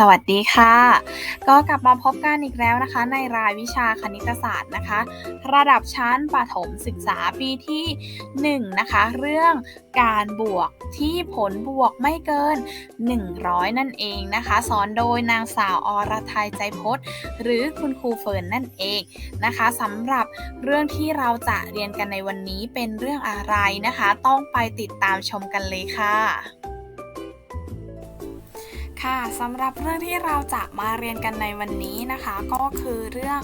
สวัสดีค่ะ ก็กลับมาพบกันอีกแล้วนะคะ ในรายวิชาคณิตศาสตร์นะคะ ระดับชั้นประถมศึกษาปีที่ 1 นะคะ เรื่องการบวกที่ผลบวกไม่เกิน 100 นั่นเองนะคะ สอนโดยนางสาวอรไทยใจพจน์ หรือคุณครูเฟิร์นนั่นเองนะคะสำหรับเรื่องที่เราจะเรียนกันในวันนี้เป็นเรื่องอะไรนะคะ ต้องไปติดตามชมกันเลยค่ะ ค่ะสำหรับเรื่องที่เราจะมาเรียนกันในวันนี้นะคะ ก็คือเรื่อง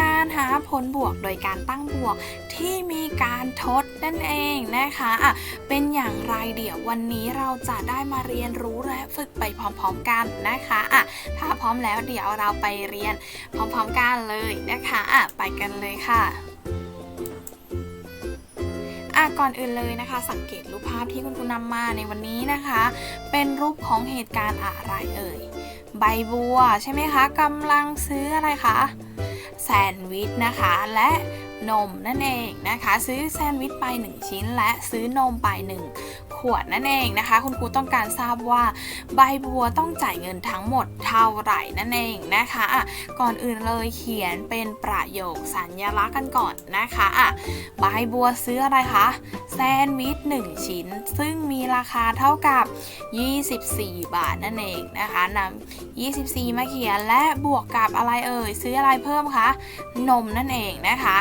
การหาผลบวกโดยการตั้งบวกที่มีการทดนั่นเองนะคะอะเป็นอย่างไรเดี๋ยววันนี้เราจะได้มาเรียนรู้และฝึกไปพร้อมๆกันนะคะอะถ้าพร้อมแล้วเดี๋ยวเราไปเรียนพร้อมๆกันเลยนะคะอะไปกันเลยค่ะ อะก่อนอื่นเลยนะคะ สังเกตรูปภาพที่คุณครูนำมาในวันนี้นะคะ เป็นรูปของเหตุการณ์อะไรเอ่ย ใบบัวใช่ไหมคะกำลังซื้ออะไรคะ แซนด์วิชนะคะ และนมนั่นเองนะคะ ซื้อแซนด์วิชไป 1 ชิ้น และซื้อนมไป 1 ขวดนั่นเองนะคะ คุณครูต้องการทราบว่าใบบัวต้องจ่ายเงินทั้งหมดเท่าไหร่นั่นเองนะคะะก่อนอื่นเลยเขียนเป็นประโยคสัญลักษณ์กันก่อนนะคะอะใบบัวซื้ออะไรคะแซนด์วิช1ชิ้น ซึ่งมีราคาเท่ากับ 24 บาทนั่นเองนะคะนำ24 มาเขียนและบวกกับอะไรเอ่ยซื้ออะไรเพิ่มคะนมนั่นเองนะคะ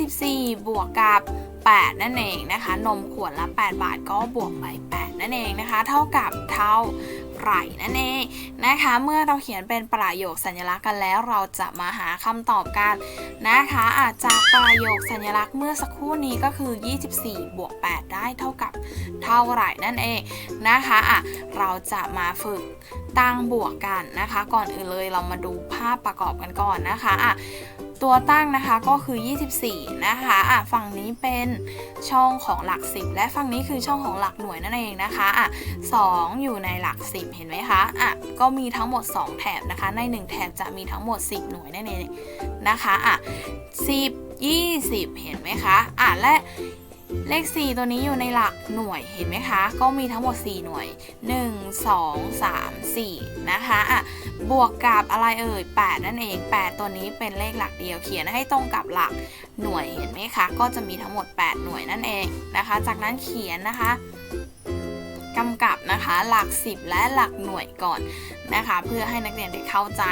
24 บวกกับ 8 นั่นเองนะคะ นมขวดละ 8 บาทก็บวกไป 8 นั่นเองนะคะ เท่ากับเท่าไหร่นั่นเองนะคะ เมื่อเราเขียนเป็นประโยคสัญลักษณ์กันแล้วเราจะมาหาคำตอบกันนะคะ อาจจากประโยคสัญลักษณ์เมื่อสักครู่นี้ก็คือ 24 บวก 8 ได้เท่ากับเท่าไหร่นั่นเองนะคะอะเราจะมาฝึก ตั้งบวกกันนะคะ ก่อนอื่นเลยเรามาดูภาพประกอบกันก่อนนะคะอะตัวตั้งนะคะก็คือ 24 นะคะอะฝั่งนี้เป็นช่องของหลัก 10 และฝั่งนี้คือช่องของหลักหน่วยนั่นเองนะคะอะ2อยู่ในหลัก 10 เห็นไหมคะอะก็มีทั้งหมด 2 แถบนะคะ ใน 1 แถบจะมีทั้งหมด 10 หน่วยนั่นเองนะคะอะ10 20 เห็นไหมคะอะและ เลข 4 ตัวนี้อยู่ในหลักหน่วยเห็นไหมคะ ก็มีทั้งหมด 4 หน่วย 1 2 3 4 นะคะอะบวกกับอะไรเอ่ย 8 นั่นเอง 8 ตัวนี้เป็นเลขหลักเดียวเขียนให้ตรงกับหลักหน่วยเห็นไหมคะ ก็จะมีทั้งหมด 8 หน่วยนั่นเองนะคะ จากนั้นเขียนนะคะ กำกับนะคะ หลัก 10 และหลักหน่วยก่อนนะคะ เพื่อให้นักเรียนได้เข้าใจ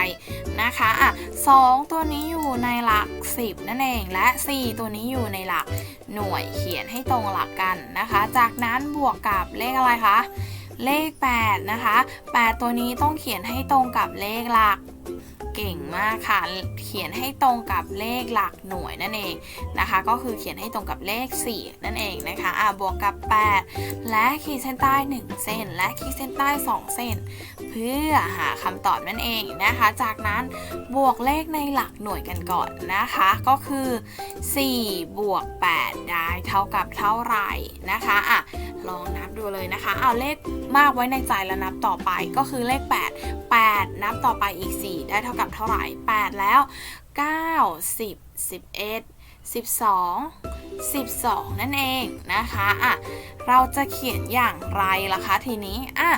นะคะอะ2ตัวนี้อยู่ในหลัก 10 นั่นเองและ 4 ตัวนี้อยู่ในหลักหน่วยเขียนให้ตรงหลักกันนะคะ จากนั้นบวกกับเลขอะไรคะเลข 8 นะคะ 8 ตัวนี้ต้องเขียนให้ตรงกับเลขหลัก เก่งมากค่ะ เขียนให้ตรงกับเลขหลักหน่วยนั่นเองนะคะ ก็คือเขียนให้ตรงกับเลข 4 นั่นเองนะคะอะบวกกับ 8 และขีดเส้นใต้ 1 เส้น และขีดเส้นใต้ 2 เส้น เพื่อหาคำตอบนั่นเองนะคะ จากนั้นบวกเลขในหลักหน่วยกันก่อนนะคะ ก็คือ 4 บวก 8 ได้เท่ากับเท่าไหร่นะคะอะลองนับดูเลยนะคะ เอาเลขมากไว้ในใจแล้วนับต่อไปก็คือเลข 8 8 นับต่อไปอีก 4ได้เท่ากับเท่าไหร่ 8 แล้ว 9 10 11 12 12 นั่นเองนะคะอะเราจะเขียนอย่างไรล่ะคะทีนี้อะ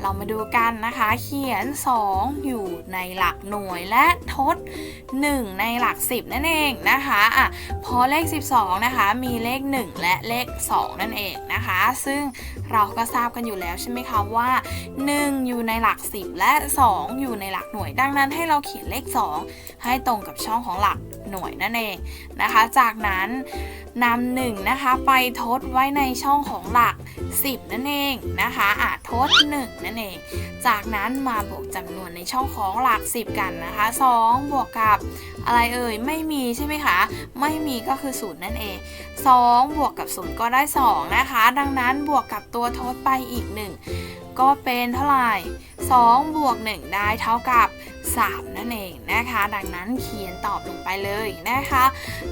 เรามาดูกันนะคะ เขียน 2 อยู่ในหลักหน่วยและทด 1 ในหลัก 10 นั่นเองนะคะอะพอเลข 12 นะคะ มีเลข 1 และเลข 2 นั่นเองนะคะ ซึ่งเราก็ทราบกันอยู่แล้วใช่ไหมคะว่า 1 อยู่ในหลัก 10 และ 2 อยู่ในหลักหน่วย ดังนั้นให้เราเขียนเลข 2 ให้ตรงกับช่องของหลัก หน่วยนั่นเองนะคะ จากนั้นนำหนึ่งนะคะไปทดไว้ในช่องของหลัก 10 นั่นเองนะคะอะทด 1 นั่นเอง จากนั้นมาบวกจำนวนในช่องของหลัก 10 กันนะคะ 2 บวกกับอะไรเอ่ยไม่มีใช่ไหมคะ ไม่มีก็คือ 0 นั่นเอง 2 บวกกับ 0 ก็ได้ 2 นะคะ ดังนั้นบวกกับตัวทดไปอีก 1 ก็เป็นเท่าไหร่2บวก1ได้เท่ากับ 3 นั่นเองนะคะ ดังนั้นเขียนตอบลงไปเลยนะคะ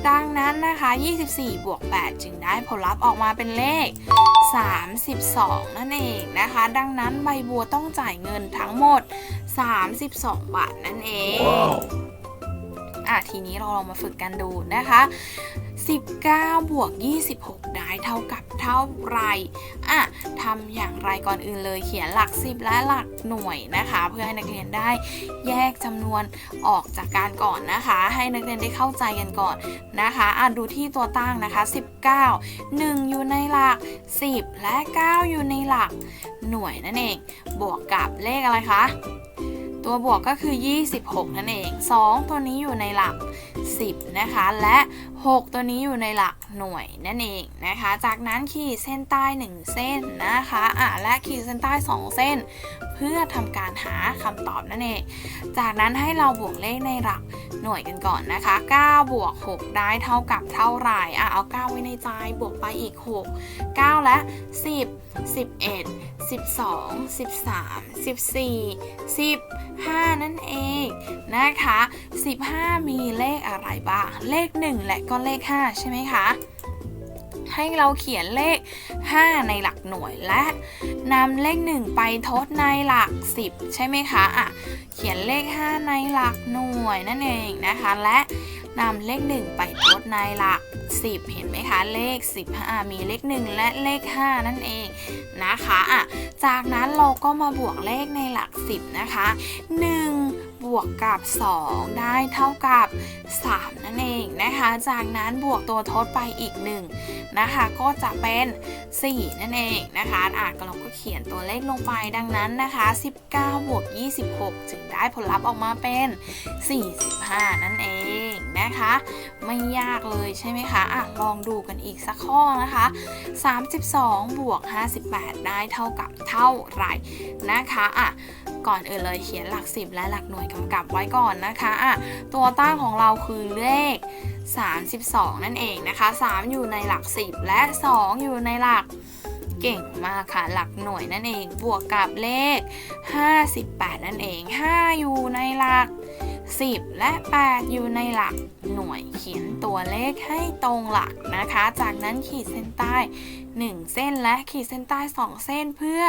ดังนั้นนะคะ 24 บวก 8 จึงได้ผลลัพธ์ออกมาเป็นเลข 32 นั่นเองนะคะ ดังนั้นใบบัวต้องจ่ายเงินทั้งหมด 32 บาทนั่นเอง อะทีนี้เราลองมาฝึกกันดูนะคะ 19 บวก 26 ได้เท่ากับเท่าไหรอะทำอย่างไรก่อนอื่นเลยเขียนหลัก 10 และหลักหน่วยนะคะ เพื่อให้นักเรียนได้แยกจำนวนออกจากการก่อนนะคะ ให้นักเรียนได้เข้าใจกันก่อนนะคะอะดูที่ตัวตั้งนะคะ 19 1 อยู่ในหลัก 10 และ 9 อยู่ในหลักหน่วยนั่นเอง บวกกับเลขอะไรคะ ตัวบวกก็คือ 26 นั่นเอง 2 ตัวนี้อยู่ในหลัก 10 นะคะ และ 6 ตัวนี้อยู่ในหลักหน่วยนั่นเองนะคะ จากนั้นขีดเส้นใต้ 1 เส้นนะคะอะและขีดเส้นใต้ 2 เส้น เพื่อทำการหาคำตอบนั่นเอง จากนั้นให้เราบวกเลขในหลักหน่วยกันก่อนนะคะ 9 บวก 6 ได้เท่ากับเท่าไหร่อะเอา 9 ไว้ในใจ บวกไปอีก 6 9 และ 10 11 12 13 14 15 นั่นเองนะคะ 15 มีเลขอะไรบ้าง เลข 1 และก็เลข 5 ใช่ไหมคะ ให้เราเขียนเลข 5 ในหลักหน่วยและนำเลข 1 ไปทดในหลัก 10 ใช่ไหมคะอะเขียนเลข 5 ในหลักหน่วยนั่นเองนะคะ และนำเลข 1 ไปทดในหลัก 10 เห็นไหมคะเลข 15 มีเลข 1 และเลข 5 นั่นเองนะคะอะจากนั้นเราก็มาบวกเลขในหลัก 10 นะคะ 1 บวกกับ 2 ได้เท่ากับ 3 นั่นเองนะคะ จากนั้นบวกตัวทดไปอีก 1 นะคะ ก็จะเป็น 4 นั่นเองนะคะอะก็เราก็เขียนตัวเลขลงไปดังนั้นนะคะ 19บวก26 จึงได้ผลลัพธ์ออกมาเป็น 45 นั่นเองนะคะ ไม่ยากเลยใช่ไหมคะอะลองดูกันอีกสักข้อนะคะ 32บวก58 ได้เท่ากับเท่าไหร่นะคะอะ ก่อนอื่นเลยเขียนหลัก 10 และหลักหน่วยกำกับไว้ก่อนนะคะอะตัวตั้งของเราคือเลข 32 นั่นเองนะคะ 3 อยู่ในหลัก 10 และ 2 อยู่ในหลักเก่งมากค่ะ หลักหน่วยนั่นเอง บวกกับเลข 58 นั่นเอง 5 อยู่ในหลัก 10 และ 8 อยู่ในหลักหน่วยเขียนตัวเลขให้ตรงหลักนะคะ จากนั้นขีดเส้นใต้ 1 เส้นและขีดเส้นใต้ 2 เส้นเพื่อ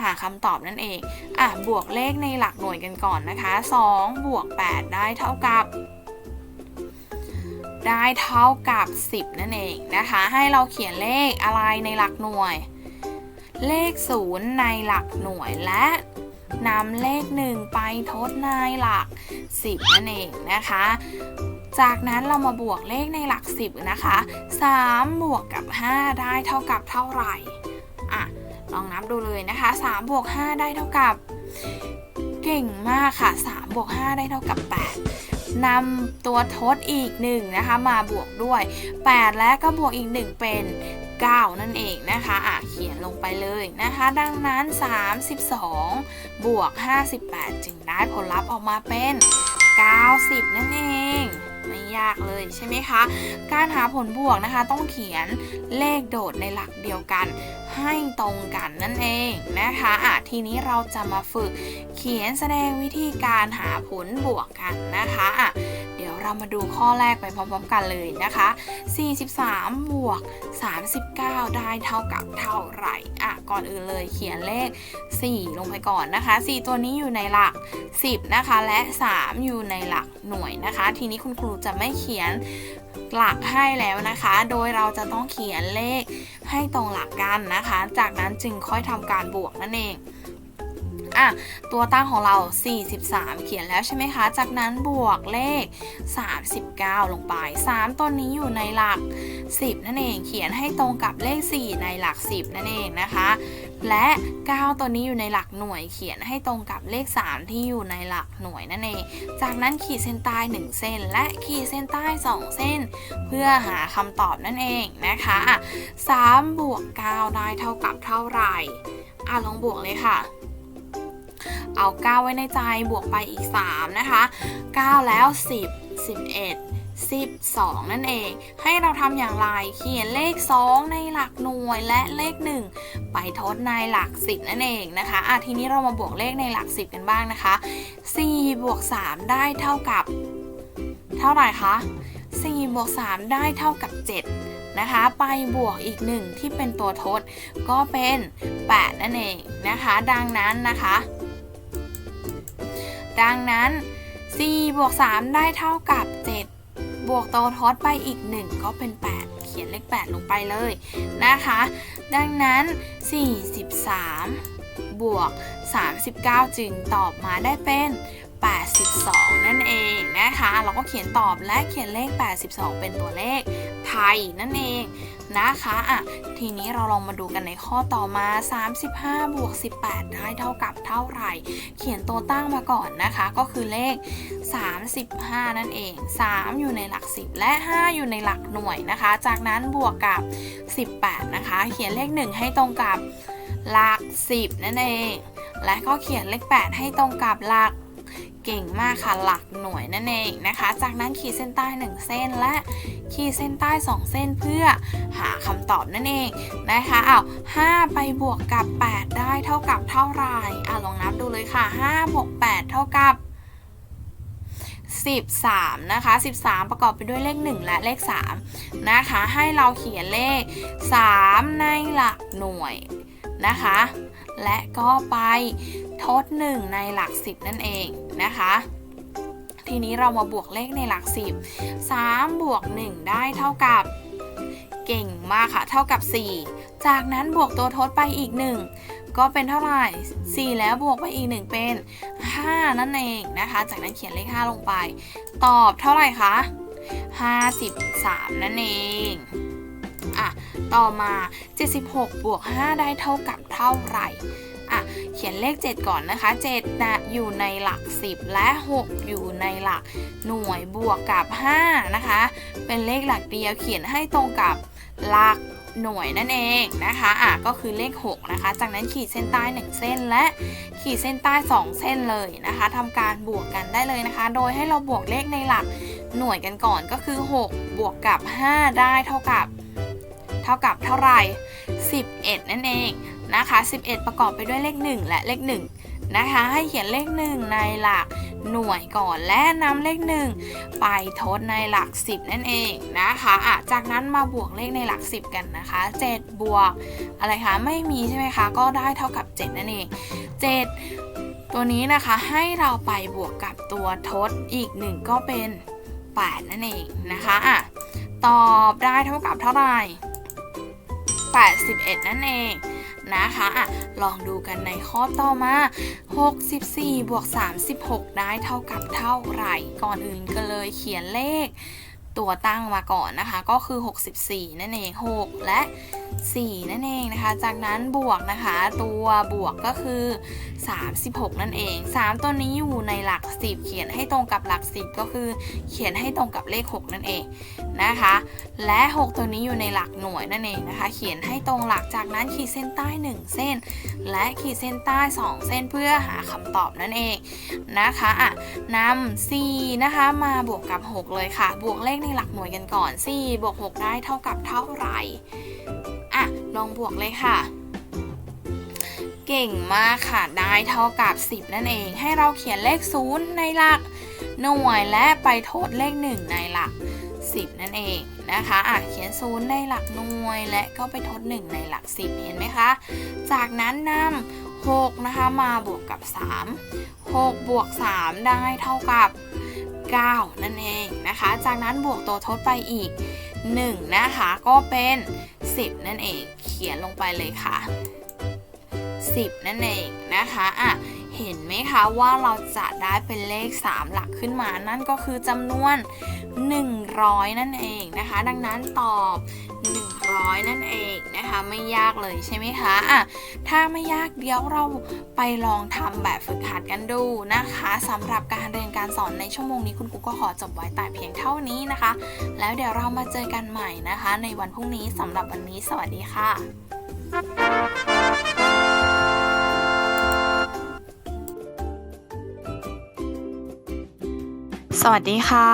หาคำตอบนั่นเอง อะ บวกเลขในหลักหน่วยกันก่อนนะคะ 2 บวก 8 ได้เท่ากับได้เท่ากับ 10 นั่นเองนะคะ ให้เราเขียนเลขอะไรในหลักหน่วย เลข 0 ในหลักหน่วยและ นำเลข 1 ไปทดในหลัก 10 นั่นเองนะคะ จากนั้นเรามาบวกเลขในหลัก 10 นะคะ 3 บวกกับ 5 ได้เท่ากับเท่าไหร่อะลองนับดูเลยนะคะ 3 บวก 5 ได้เท่ากับ เก่งมากค่ะ 3 บวก 5 ได้เท่ากับ 8นำตัวทดอีก 1 นะคะ มาบวกด้วย 8 และก็บวกอีก 1 เป็น 9 นั่นเองนะคะอะเขียนลงไปเลยนะคะ ดังนั้น 32 บวก 58 จึงได้ผลลัพธ์ออกมาเป็น 90 นั่นเองไม่ยากเลยใช่ไหมคะ การหาผลบวกนะคะ ต้องเขียนเลขโดดในหลักเดียวกัน ให้ตรงกันนั่นเองนะคะอะทีนี้เราจะมาฝึกเขียนแสดงวิธีการหาผลบวกกันนะคะอะ เรามาดูข้อแรกไปพร้อมๆกันเลยนะคะ 43 บวก 39 ได้เท่ากับเท่าไหร่ อะ ก่อนอื่นเลยเขียนเลข 4 ลงไปก่อนนะคะ 4 ตัวนี้อยู่ในหลัก 10 นะคะ และ 3 อยู่ในหลักหน่วยนะคะ ทีนี้คุณครูจะไม่เขียนหลักให้แล้วนะคะ โดยเราจะต้องเขียนเลขให้ตรงหลักกันนะคะ จากนั้นจึงค่อยทำการบวกนั่นเอง อะตัวตั้งของเรา 43 เขียนแล้วใช่ไหมคะ จากนั้นบวกเลข 39 ลงไป 3 ตัวนี้อยู่ในหลัก 10 นั่นเอง เขียนให้ตรงกับเลข 4 ในหลัก 10 นั่นเองนะคะ และ 9 ตัวนี้อยู่ในหลักหน่วย เขียนให้ตรงกับเลข 3 ที่อยู่ในหลักหน่วยนั่นเอง จากนั้นขีดเส้นใต้ 1 เส้น และขีดเส้นใต้ 2 เส้น เพื่อหาคำตอบนั่นเองนะคะ3บวก9ได้เท่ากับเท่าไหร่อะลองบวกเลยค่ะ เอา 9 ไว้ในใจบวกไปอีก 3 นะคะ 9 แล้ว 10 11 12 นั่นเอง ให้เราทำอย่างไรเขียนเลข 2 ในหลักหน่วยและเลข 1 ไปทดในหลัก 10 นั่นเองนะคะอะทีนี้เรามาบวกเลขในหลัก 10 กันบ้างนะคะ 4 บวก 3 ได้เท่ากับ เท่าไหร่คะ 4 บวก 3 ได้เท่ากับ 7 นะคะ ไปบวกอีก 1 ที่เป็นตัวทด ก็เป็น 8 นั่นเองนะคะ ดังนั้นนะคะ ดังนั้น 4 บวก 3 ได้เท่ากับ 7 บวกตัวทดไปอีก 1 ก็เป็น 8 เขียนเลข 8 ลงไปเลยนะคะ ดังนั้น 43 บวก 39 จึงตอบมาได้เป็น 82 นั่นเองนะคะ เราก็เขียนตอบและเขียนเลข 82 เป็นตัวเลขไทยนั่นเอง นะคะอะทีนี้เราลองมาดูกันในข้อต่อมา 35 บวก 18 ได้เท่ากับเท่าไหร่ เขียนตัวตั้งมาก่อนนะคะ ก็คือเลข 35 นั่นเอง 3 อยู่ในหลัก 10 และ 5 อยู่ในหลักหน่วยนะคะ จากนั้นบวกกับ 18 นะคะ เขียนเลข 1 ให้ตรงกับหลัก 10 นั่นเอง และก็เขียนเลข 8 ให้ตรงกับหลัก เก่งมากค่ะหลักหน่วยนั่นเองนะคะ จากนั้นขีดเส้นใต้ 1 เส้นและขีดเส้นใต้ 2 เส้นเพื่อหาคำตอบนั่นเองนะคะอ้าว5ไปบวกกับ 8 ได้เท่ากับเท่าไหร่อะลองนับดูเลยค่ะ5บวก8เท่ากับ13 นะคะ 13 ประกอบไปด้วยเลข 1 และเลข 3 นะคะ ให้เราเขียนเลข 3 ในหลักหน่วยนะคะ และก็ไปทด 1 ในหลัก 10 นั่นเองนะคะทีนี้เรามาบวกเลขในหลัก 10 3 บวก 1 ได้เท่ากับ เก่งมากค่ะ เท่ากับ 4 จากนั้นบวกตัวทดไปอีก 1 ก็เป็นเท่าไหร่ 4 แล้วบวกไปอีก 1 เป็น 5 นั่นเองนะคะ จากนั้นเขียนเลข 5 ลงไป ตอบเท่าไหร่คะ 53 นั่นเอง อะต่อมา 76 บวก 5 ได้เท่ากับเท่าไหร่อะเขียนเลข 7 ก่อนนะคะ 7นะอยู่ในหลัก 10 และ 6 อยู่ในหลักหน่วยบวกกับ 5 นะคะ เป็นเลขหลักเดียวเขียนให้ตรงกับหลักหน่วยนั่นเองนะคะอะก็คือเลข 6 นะคะ จากนั้นขีดเส้นใต้ 1 เส้นและขีดเส้นใต้ 2 เส้นเลยนะคะทำการบวกกันได้เลยนะคะ โดยให้เราบวกเลขในหลักหน่วยกันก่อนก็คือ 6 บวกกับ 5 ได้เท่ากับ ท่ากับเท่าไหร่ 11 นั่นเองนะคะ 11 ประกอบไปด้วยเลข 1 และเลข 1 นะคะ ให้เขียนเลข 1 ในหลักหน่วยก่อนและนำเลข 1 ไปทดในหลัก 10 นั่นเองนะคะอะจากนั้นมาบวกเลขในหลัก 10 กันนะคะ 7 บวกอะไรคะไม่มีใช่ไหมคะ ก็ได้เท่ากับ 7 นั่นเอง 7 ตัวนี้นะคะให้เราไปบวกกับตัวทดอีก 1 ก็เป็น 8 นั่นเองนะคะอะตอบได้เท่ากับเท่าไหร่ 81 นั่นเองนะคะอะลองดูกันในข้อต่อมา 64 บวก 36 ได้เท่ากับเท่าไหร่ ก่อนอื่นก็เลยเขียนเลขตัวตั้งมาก่อนนะคะ ก็คือ 64 นั่นเอง 6 และ4 นั่นเองนะคะ จากนั้นบวกนะคะ ตัวบวกก็คือ 36 นั่นเอง 3 ตัวนี้อยู่ในหลัก 10 เขียนให้ตรงกับหลัก 10 ก็คือ เขียนให้ตรงกับเลข 6 นั่นเองนะคะ และ 6 ตัวนี้อยู่ในหลักหน่วยนั่นเองนะคะ เขียนให้ตรงหลักจากนั้นขีดเส้นใต้ 1 เส้น และขีดเส้นใต้ 2 เส้นเพื่อหาคำตอบนั่นเองนะคะอะนำ4นะคะมาบวกกับ 6 เลยค่ะ บวกเลขในหลักหน่วยกันก่อน4บวก6ได้เท่ากับเท่าไหร่ อะ ลองบวกเลยค่ะ เก่งมากค่ะ ได้เท่ากับ 10 นั่นเอง ให้เราเขียนเลข 0 ในหลักหน่วยและไปทดเลข 1 ในหลัก 10 นั่นเองนะคะอะเขียน 0 ในหลักหน่วย และก็ไปทด 1 ในหลัก 10 เห็นไหมคะ จากนั้นนำ6นะคะมาบวกกับ 3 6 บวก 3 ได้เท่ากับ 9 นั่นเองนะคะ จากนั้นบวกตัวทดไปอีก 1 นะคะก็เป็น 10 นั่นเอง เขียนลงไปเลยค่ะ 10 นั่นเองนะคะอะ เห็นไหมคะว่าเราจะได้เป็นเลข 3 หลักขึ้นมา นั่นก็คือจำนวน 100 นั่นเองนะคะ ดังนั้นตอบ 100 นั่นเองนะคะ ไม่ยากเลยใช่ไหมคะอะถ้าไม่ยากเดี๋ยวเราไปลองทำแบบฝึกหัดกันดูนะคะสำหรับการเรียนการสอนในชั่วโมงนี้คุณครูก็ขอจบไว้แต่เพียงเท่านี้นะคะ แล้วเดี๋ยวเรามาเจอกันใหม่นะคะ ในวันพรุ่งนี้สำหรับวันนี้สวัสดีค่ะ สวัสดีค่ะ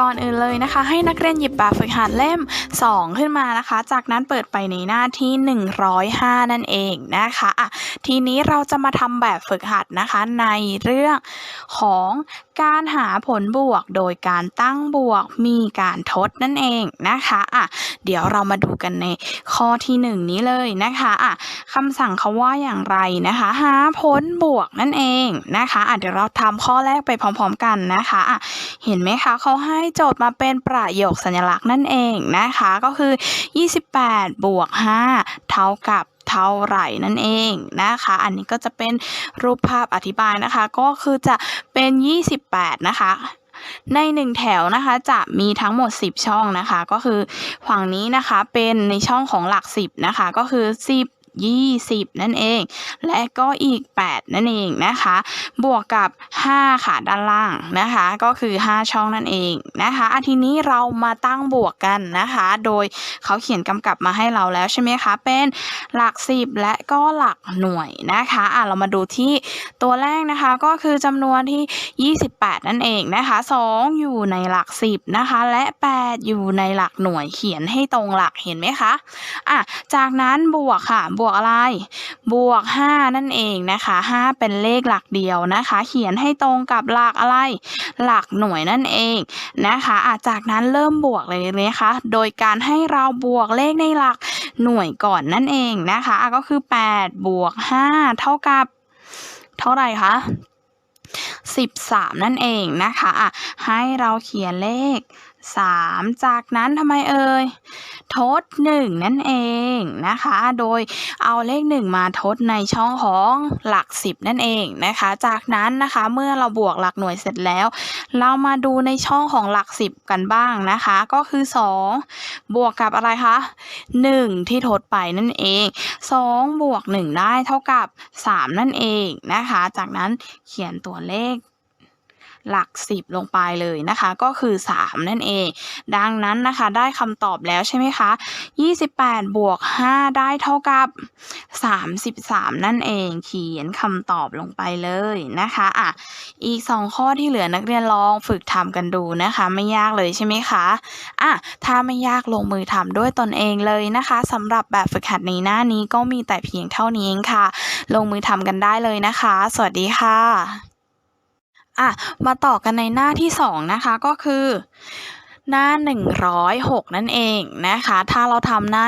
ก่อนอื่นเลยนะคะ ให้นักเรียนหยิบแบบฝึกหัดเล่ม 2 ขึ้นมานะคะ จากนั้นเปิดไปในหน้าที่ 105 นั่นเองนะคะอะทีนี้เราจะมาทำแบบฝึกหัดนะคะในเรื่องของ การหาผลบวกโดยการตั้งบวกมีการทดนั่นเองนะคะอะเดี๋ยวเรามาดูกันในข้อที่1นี้เลยนะคะอะคำสั่งเขาว่าอย่างไรนะคะ หาผลบวกนั่นเองนะคะอะเดี๋ยวเราทำข้อแรกไปพร้อม ๆ กันนะคะอะเห็นไหมคะเขาให้โจทย์มาเป็นประโยคสัญลักษณ์นั่นเองนะคะ ก็คือ 28 บวก 5 เท่ากับ เท่าไหร่นั่นเองนะคะ อันนี้ก็จะเป็นรูปภาพอธิบายนะคะ ก็คือจะเป็น 28 นะคะในหนึ่งแถวนะคะจะมีทั้งหมด 10 ช่องนะคะ ก็คือฝั่งนี้นะคะเป็นในช่องของหลัก 10 นะคะ ก็คือ 10 20 นั่นเอง และก็อีก 8 นั่นเองนะคะ บวกกับ 5 ค่ะด้านล่างนะคะ ก็คือ 5 ช่องนั่นเองนะคะอาทีนี้เรามาตั้งบวกกันนะคะ โดยเขาเขียนกำกับมาให้เราแล้วใช่ไหมคะ เป็นหลัก 10 และก็หลักหน่วยนะคะอะเรามาดูที่ตัวแรกนะคะก็คือจำนวนที่ 28 นั่นเองนะคะ 2 อยู่ในหลัก 10 นะคะ และ 8 อยู่ในหลักหน่วยเขียนให้ตรงหลักเห็นไหมคะอะจากนั้นบวกค่ะบวกอะไร บวก 5 นั่นเองนะคะ 5 เป็นเลขหลักเดียวนะคะ เขียนให้ตรงกับหลักอะไร หลักหน่วยนั่นเองนะคะอะจากนั้นเริ่มบวกเลยนะคะ โดยการให้เราบวกเลขในหลักหน่วยก่อนนั่นเองนะคะอะก็คือ 8 บวก 5 เท่ากับ เท่าไหร่คะ13 นั่นเองนะคะอะให้เราเขียนเลข 3 จากนั้นทำไมเอ่ยทด 1 นั่นเองนะคะ โดยเอาเลข 1 มาทดในช่องของหลัก 10 นั่นเองนะคะ จากนั้นนะคะเมื่อเราบวกหลักหน่วยเสร็จแล้ว เรามาดูในช่องของหลัก 10 กันบ้างนะคะ ก็คือ 2 บวกกับอะไรคะ 1 ที่ทดไปนั่นเอง 2 บวก 1 ได้เท่ากับ 3 นั่นเองนะคะ จากนั้นเขียนตัวเลข หลัก 10 ลงไปเลยนะคะ ก็คือ 3 นั่นเอง ดังนั้นนะคะได้คำตอบแล้วใช่ไหมคะ 28 บวก 5 ได้เท่ากับ 33 นั่นเองเขียนคำตอบลงไปเลยนะคะอะอีก 2 ข้อที่เหลือนักเรียนลองฝึกทำกันดูนะคะ ไม่ยากเลยใช่ไหมคะอะถ้าไม่ยากลงมือทำด้วยตนเองเลยนะคะสำหรับแบบฝึกหัดในหน้านี้ก็มีแต่เพียงเท่านี้เองค่ะ ลงมือทำกันได้เลยนะคะ สวัสดีค่ะ อะมาต่อกันในหน้าที่สองนะคะก็คือ หน้า 106 นั่นเองนะคะ ถ้าเราทำหน้า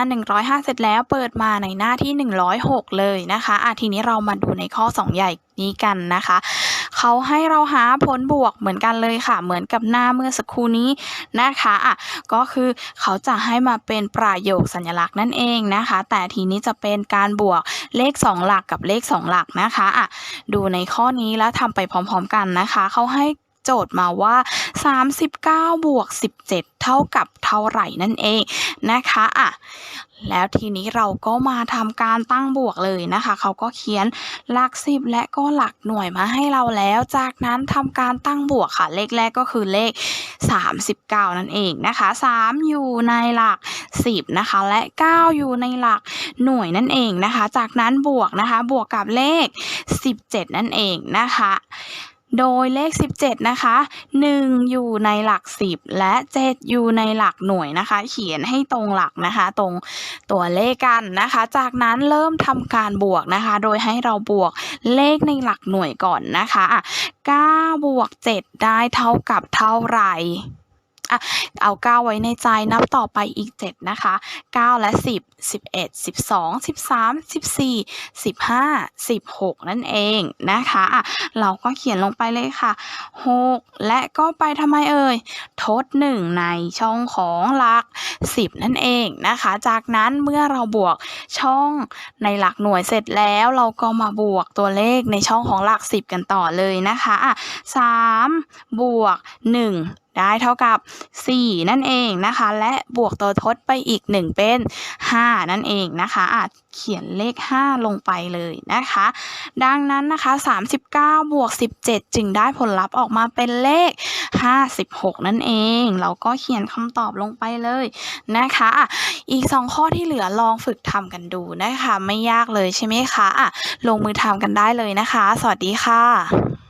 105 เสร็จแล้วเปิดมาในหน้าที่ 106 เลยนะคะอะทีนี้เรามาดูในข้อ 2 ใหญ่นี้กันนะคะ เขาให้เราหาผลบวกเหมือนกันเลยค่ะ เหมือนกับหน้าเมื่อสักครู่นี้นะคะอะก็คือเขาจะให้มาเป็นประโยคสัญลักษณ์นั่นเองนะคะ แต่ทีนี้จะเป็นการบวกเลข 2 หลักกับเลข 2 หลักนะคะอะดูในข้อนี้แล้วทำไปพร้อม ๆ กันนะคะ เขาให้ โจทย์มาว่า 39 บวก 17 เท่ากับเท่าไหร่นั่นเองนะคะอะแล้วทีนี้เราก็มาทำการตั้งบวกเลยนะคะ เขาก็เขียนหลักสิบและก็หลักหน่วยมาให้เราแล้ว จากนั้นทำการตั้งบวกค่ะ เลขแรกก็คือเลข 39 นั่นเองนะคะ 3 อยู่ในหลัก 10 นะคะ และ 9 อยู่ในหลักหน่วยนั่นเองนะคะ จากนั้นบวกนะคะ บวกกับเลข 17 นั่นเองนะคะ โดยเลข 17 นะคะ 1 อยู่ในหลัก 10 และ 7 อยู่ในหลักหน่วยนะคะ เขียนให้ตรงหลักนะคะ ตรงตัวเลขกันนะคะ จากนั้นเริ่มทำการบวกนะคะ โดยให้เราบวกเลขในหลักหน่วยก่อนนะคะ9บวก7ได้เท่ากับเท่าไหร่ อะเอา 9 ไว้ในใจนับต่อไปอีก 7 นะคะ 9 และ 10 11 12 13 14 15 16 นั่นเองนะคะอะเราก็เขียนลงไปเลยค่ะ 6 และก็ไปทำไมเอ่ย ทด 1 ในช่องของหลัก 10 นั่นเองนะคะ จากนั้นเมื่อเราบวกช่องในหลักหน่วยเสร็จแล้วเราก็มาบวกตัวเลขในช่องของหลัก 10 กันต่อเลยนะคะอะ3บวก 1 ได้เท่ากับ 4 นั่นเองนะคะ และบวกตัวทดไปอีก 1 เป็น 5 นั่นเองนะคะอาจเขียนเลข 5 ลงไปเลยนะคะ ดังนั้นนะคะ 39 บวก 17 จึงได้ผลลัพธ์ออกมาเป็นเลข 56 นั่นเอง เราก็เขียนคำตอบลงไปเลยนะคะ อีก 2 ข้อที่เหลือลองฝึกทำกันดูนะคะ ไม่ยากเลยใช่ไหมคะะลงมือทำกันได้เลยนะคะ สวัสดีค่ะ